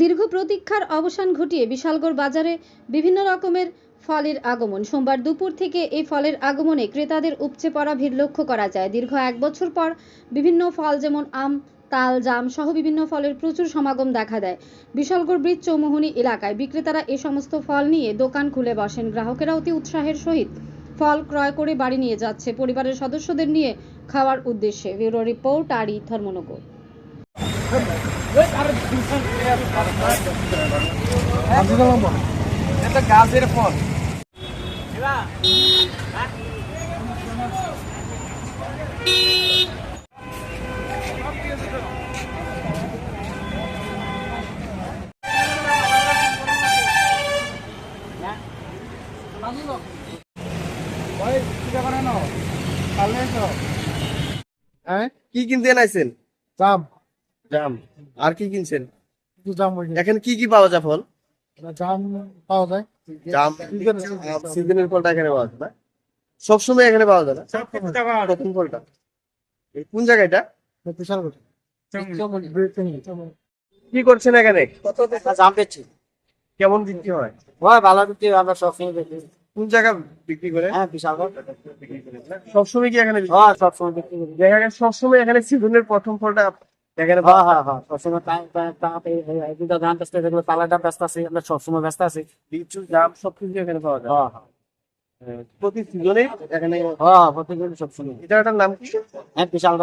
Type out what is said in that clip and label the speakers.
Speaker 1: দীর্ঘ প্রতীক্ষার অবসান ঘটিয়ে বিশালগড় বাজারে বিভিন্ন রকমের ফলের আগমন। সোমবার দুপুর থেকে এই ফলের আগমনে ক্রেতাদের উপচে পড়া ভিড় লক্ষ্য করা যায়। দীর্ঘ এক বছর পর বিভিন্ন ফল যেমন আম, তাল, জাম সহ বিভিন্ন ফলের প্রচুর সমাগম দেখা দেয়। বিশালগড় ব্রিজ চৌমুহনী এলাকায় বিক্রেতারা এ সমস্ত ফল নিয়ে দোকান খুলে বসেন। গ্রাহকেরা অতি উৎসাহের সহিত ফল ক্রয় করে বাড়ি নিয়ে যাচ্ছে। পরিবারের সদস্যদের নিয়ে খাওয়ার উদ্দেশ্যে ব্যুরো রিপোর্ট আরই ধর্মনগর।
Speaker 2: এটা গাছের ফল কি কিনতে আনাইছেন
Speaker 3: জাম।
Speaker 2: জাম। আর কি কিনছেন?
Speaker 3: জাম
Speaker 2: এখানে কি কি পাওয়া যায় ফল?
Speaker 3: জাম পাওয়া যায়।
Speaker 2: জাম। সিজনের ফলটা এখানে পাওয়া যায় না? সবসময় এখানে পাওয়া যায় না? প্রথম ফলটা। কোন জায়গাটা
Speaker 3: বিশাল
Speaker 2: কি করছেন এখানে?
Speaker 3: জাম পেয়েছি
Speaker 2: কেমন বিক্রি হয়?
Speaker 3: হয় ভালো বিক্রি আমরা সবসময় দেখি
Speaker 2: কোন জায়গা বিক্রি করে?
Speaker 3: হ্যাঁ বিশাল
Speaker 2: সবসময় কি এখানে
Speaker 3: হ্যাঁ সবসময় বিক্রি
Speaker 2: দেখা গেছে সবসময় এখানে সিজনের প্রথম ফলটা এখানে
Speaker 3: হ্যাঁ হ্যাঁ হ্যাঁ সবসময় দুটা ধান ব্যস্ত যেগুলো তালাটা ব্যস্ত আছে আমরা সবসময় ব্যস্ত আছি।
Speaker 2: লিচু জাম সবকিছু এখানে পাওয়া যায়।
Speaker 3: হ্যাঁ হ্যাঁ।
Speaker 2: প্রতি সিজনে এখানে
Speaker 3: হ্যাঁ সবসময়
Speaker 2: এটা নাম কি?
Speaker 3: হ্যাঁ বিশাল